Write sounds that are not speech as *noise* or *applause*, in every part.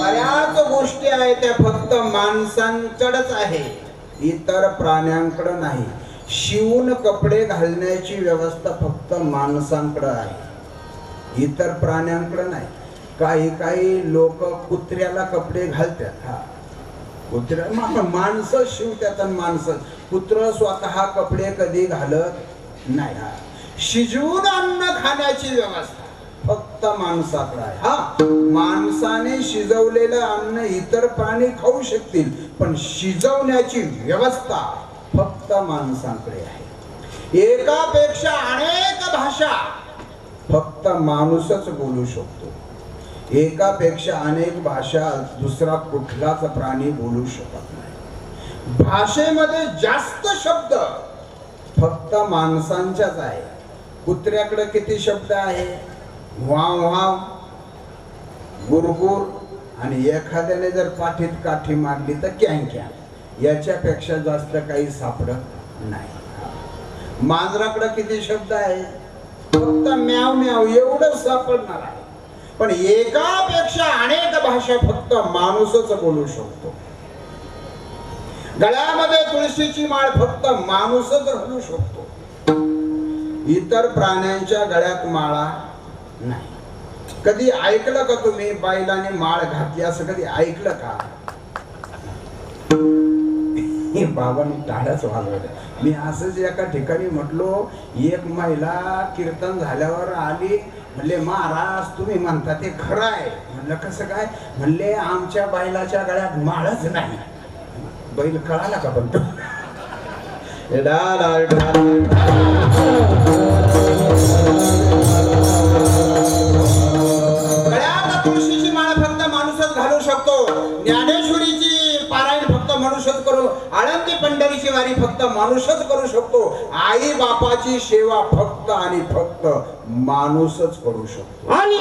बऱ्याच गोष्टी आहेत त्या फक्त माणसांकडच आहे. इतर प्राण्यांकडे नाही. शिवून कपडे घालण्याची व्यवस्था फक्त माणसांकडे आहे. इतर प्राण्यांकडे नाही. काही काही लोक कुत्र्याला कपडे घालतात. हा. कुत्र्या माणसं शिवतात आणि माणसं. कुत्र स्वतः कपडे कधी घालत नाही. हा. शिजवून अन्न खाण्याची व्यवस्था. फक्त माणसाकडे आहे. हा माणसाने शिजवलेलं अन्न इतर प्राणी खाऊ शकतील पण शिजवण्याची व्यवस्था फक्त माणसांकडे आहे. एकापेक्षा अनेक भाषा फक्त माणूसच बोलू शकतो. एकापेक्षा अनेक भाषा दुसरा कुठलाच प्राणी बोलू शकत नाही. भाषेमध्ये जास्त शब्द फक्त माणसांच्याच आहे कुत्र्याकडे किती शब्द आहे? वाव वाव. गुरगुर. आणि एखाद्याने जर पाठीत काठी मारली तर कॅन कॅन. याच्यापेक्षा जास्त काही सापडत नाही. मांजराकडे किती शब्द आहे? फक्त म्याव म्याव एवढं सापडणार आहे. पण एकापेक्षा अनेक भाषा फक्त माणूसच बोलू शकतो. गळ्यामध्ये तुळशीची माळ फक्त माणूसच घालू शकतो. इतर प्राण्यांच्या गळ्यात माळा नाही. कधी ऐकलं का तुम्ही बैलाने माळ घातली? असं कधी ऐकलं का? बाबांनी टाळ्याच वाजवलं. मी असंच एका ठिकाणी म्हटलो एक महिला कीर्तन झाल्यावर आली. म्हणले महाराज तुम्ही म्हणता ते खरं आहे. म्हणलं कसं काय? म्हणले आमच्या बैलाच्या गळ्यात माळच नाही. बैल कळाला का पण तो? *laughs* आळंदी वारी फक्त माणूसच करू शकतो. आई बापाची सेवा फक्त आणि फक्त माणूसच करू शकतो. आणि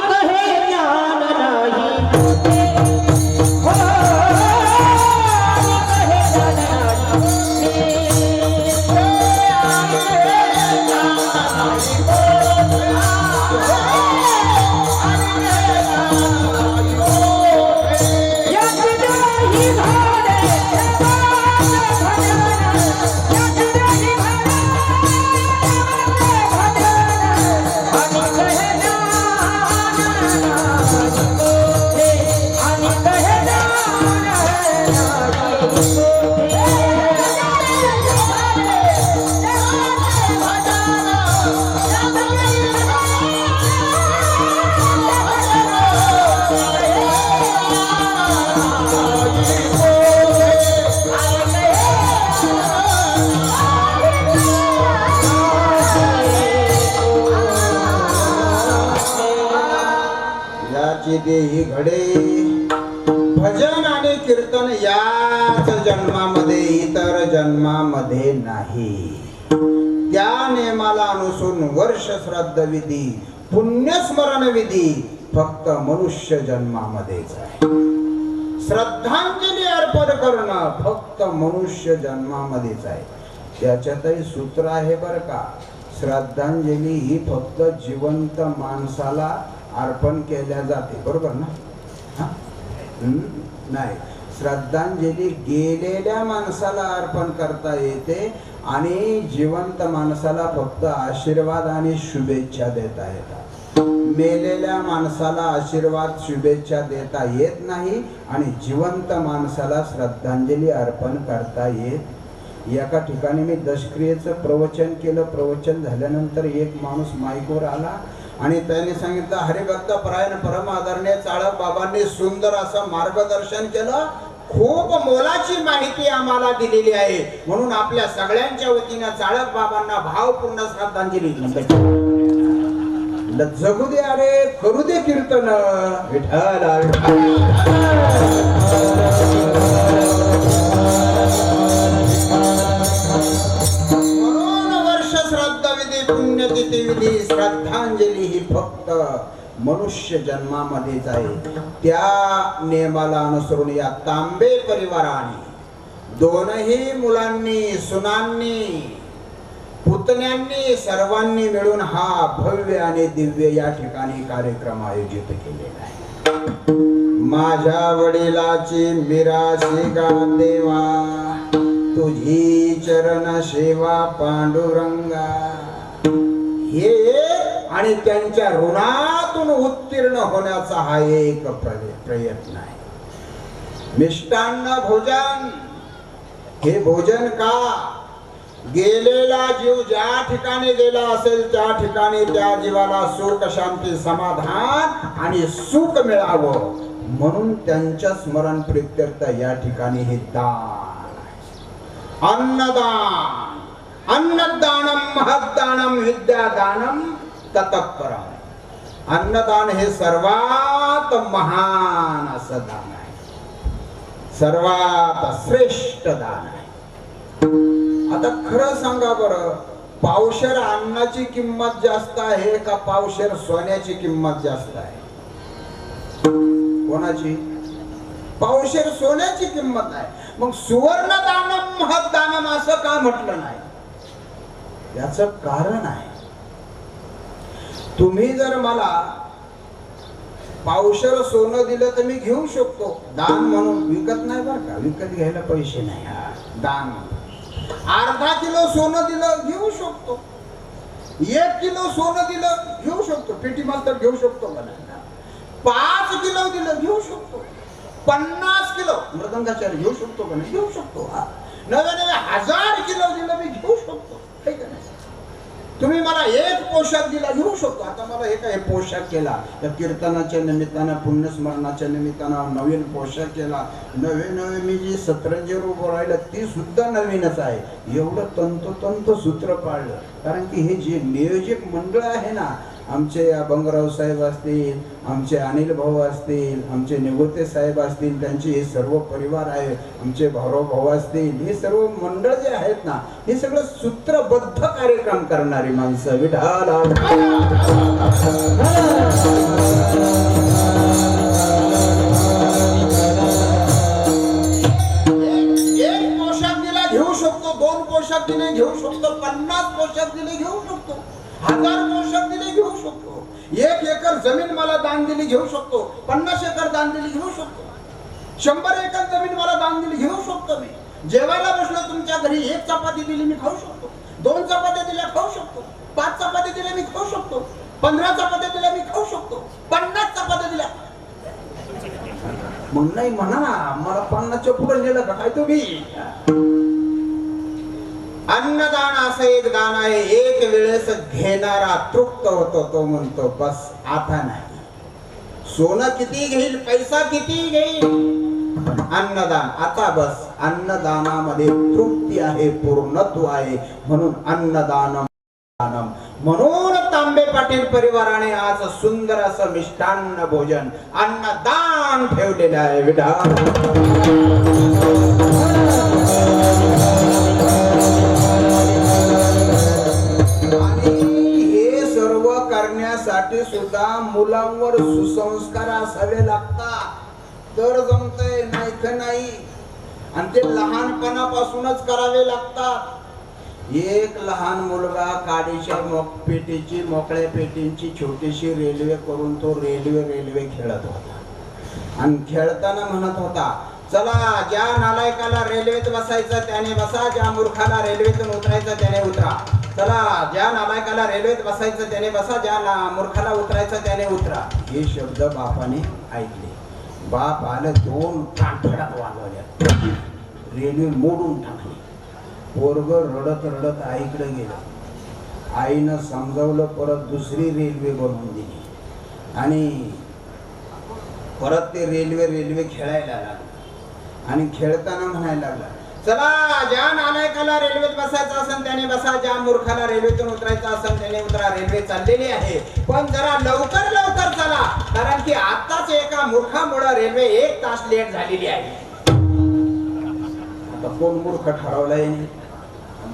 देही घडे. भजन आणि कीर्तन याच जन्मामध्ये इतर जन्मामध्ये नाही. त्या नियमाला अनुसून वर्ष श्राद्ध विधी पुण्यस्मरण विधी फक्त मनुष्य जन्मामध्येच आहे. श्रद्धांजली अर्पण करणं फक्त मनुष्य जन्मामध्येच आहे. त्याच्यातही सूत्र आहे बरं का श्रद्धांजली ही फक्त जिवंत माणसाला अर्पण केल्या जाते. बरोबर ना? हम्म? नाही. श्रद्धांजली गेलेल्या माणसाला अर्पण करता येते आणि जिवंत माणसाला फक्त आशीर्वाद आणि शुभेच्छा देता येतात. मेलेल्या माणसाला आशीर्वाद शुभेच्छा देता येत नाही आणि जिवंत माणसाला श्रद्धांजली अर्पण करता येत एका ठिकाणी मी दशक्रियेचं प्रवचन केलं. प्रवचन झाल्यानंतर एक माणूस माईकवर आला. आणि त्यांनी सांगितलं हरिभक्त परायण परम आदरणीय चाळक बाबांनी सुंदर असं मार्गदर्शन केलं. खूप मोलाची माहिती आम्हाला दिलेली आहे. म्हणून आपल्या सगळ्यांच्या वतीनं चाळक बाबांना भावपूर्ण श्रद्धांजली जगू दे अरे करू दे कीर्तन. विठ्ठल. पुण्यतिथी विधी श्रद्धांजली ही फक्त मनुष्य जन्मामध्येच आहे त्या नियमाला अनुसरून या तांबे परिवाराने दोनही मुलांनी सुनांनी पुतण्यांनी सर्वांनी मिळून हा भव्य आणि दिव्य या ठिकाणी कार्यक्रम आयोजित केलेला आहे. माझ्या वडिलाची मिराशी गा देवा तुझी चरण सेवा पांडुरंगा. हे आणि त्यांच्या ऋणातून उत्तीर्ण होण्याचा हा एक प्रयत्न आहे. मिष्टान्न भोजन हे भोजन का? गेलेला जीव ज्या ठिकाणी गेला असेल त्या ठिकाणी त्या जीवाला सुख शांती समाधान आणि सुख मिळावं म्हणून त्यांच्या स्मरण प्रित्यर्थ या ठिकाणी हे दान अन्नदान. अन्नदानम महदानम विद्यादानम ततपरम। अन्नदान हे सर्वात महान असं दान आहे। सर्वात श्रेष्ठ दान आहे। आता खरं सांगा बरं पावशेर अन्नाची किंमत जास्त आहे का पावशेर सोन्याची किंमत जास्त आहे? कोणाची? पावशेर सोन्याची किंमत आहे। मग सुवर्ण दानम महदानम असं का म्हटलं नाही? याच कारण आहे. तुम्ही जर मला पावशर सोनं दिलं तर मी घेऊ शकतो. दान म्हणून विकत नाही बरं का? विकत घ्यायला पैसे नाही. दान अर्धा किलो सोनं दिलं घेऊ शकतो. एक किलो सोनं दिलं घेऊ शकतो. पेटी मास्तर घेऊ शकतो मला. पाच किलो दिलं घेऊ शकतो. पन्नास किलो मृदंगाचार्य घेऊ शकतो का नाही? घेऊ शकतो. हा. नव्या नव्या हजार किलो दिलं मी घेऊ शकतो है का नाही तुम्ही मला एक पोशाख दिला घेऊ शकतो. आता मला हे काय पोशाख केला? या कीर्तनाच्या निमित्तानं पुण्यस्मरणाच्या निमित्तानं नवीन पोशाख केला. नवे नवे मी जी सतरंजी रूप राहिलं ती सुद्धा नवीनच आहे. एवढं तंतोतंत सूत्र पाळलं. कारण की हे जे नियोजक मंडळ आहे ना आमचे बंगराव साहेब असतील आमचे अनिल भाऊ असतील आमचे निगोते साहेब असतील त्यांचे हे सर्व परिवार आहे आमचे भाऊराव भाऊ असतील हे सर्व मंडळ जे आहेत ना हे सगळं सूत्रबद्ध कार्यक्रम करणारी माणसं विठाला पोशाख दिला घेऊ शकतो दोन पोशाख दिले घेऊ शकतो पन्नास पोशाख दिले घेऊ शकतो हजार पोशाख दिले घेऊ शकतो एक एकर जमीन मला दान दिली घेऊ शकतो. पन्नास एकर दान दिली घेऊ शकतो. शंभर एकर जमीन मला दान दिली घेऊ शकतो मी. जेवायला बसलो तुमच्या घरी एक चपाती दिली मी खाऊ शकतो. दोन चपात्या दिल्या खाऊ शकतो. पाच चपात्या दिल्या मी खाऊ शकतो. पंधरा चपात्या दिल्या मी खाऊ शकतो. पन्नास चपात्या दिल्या. मग नाही म्हणा ना मला पन्नासच्या पुढे नेलं का? काय तुम्ही? अन्नदान असं एक दान आहे. एक वेळेस घेणारा तृप्त होतो तो म्हणतो बस आता नाही. सोनं किती घेईल पैसा किती घेईल? अन्नदान आता बस. अन्नदानामध्ये तृप्ती आहे पूर्णत्व आहे. म्हणून अन्नदानम म्हणून तांबे पाटील परिवाराने आज सुंदर असं मिष्टान्न भोजन अन्नदान ठेवलेलं आहे. विधान करण्यासाठी सुद्धा मुलांवर सुसंस्कार असावे लागतात. तर जमतय नाही तर नाही. आणि ते लहानपणापासूनच करावे लागतात. एक लहान मुलगा काडीच्या मोक पेटीची मोकळ्या पेटींची छोटीशी रेल्वे करून तो रेल्वे रेल्वे खेळत होता. आणि खेळताना म्हणत होता चला ज्या नालायकाला रेल्वेत बसायचं त्याने बसा ज्या मूर्खाला रेल्वेतून उतरायचं त्याने उतरा. चला ज्या नामायकाला रेल्वेत बसायचं त्याने बसा ज्या ना- मूर्खाला उतरायचं त्याने उतरा. हे शब्द बापाने ऐकले. बाप आलं दोन काठड्यात वाजवल्या. रेल्वे मोडून टाकली. पोरग रडत रडत आईकडे गेलं. आईनं समजवलं परत दुसरी रेल्वे बनवून दिली. आणि परत ते रेल्वे रेल्वे खेळायला लागला. आणि खेळताना म्हणायला लागला चला ज्या नालायकाला रेल्वेत बसायचं असेल त्याने बसा ज्या मूर्खाला रेल्वेतून उतरायचं असेल त्याने उतरा. रेल्वे चाललेली आहे. पण जरा लवकर लवकर चला. कारण की आताच एका मूर्खामुळे रेल्वे एक तास लेट झालेली आहे. आता कोण मूर्ख ठरवलाय?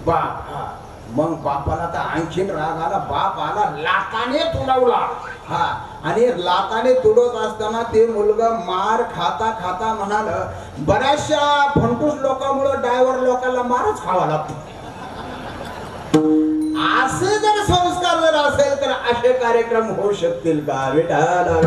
बाप. हा. मग बापाला तर आणखीन राग आला बाप आला लाताने तुडवला. हा. आणि लाताने तुडवत असताना ते मुलगा मार खाता खाता म्हणाल बऱ्याचशा फंटूस लोकांमुळे ड्रायव्हर लोकांना मारच खावा लागतो. असे जर संस्कार जर असेल तर असे कार्यक्रम होऊ शकतील का? विठाला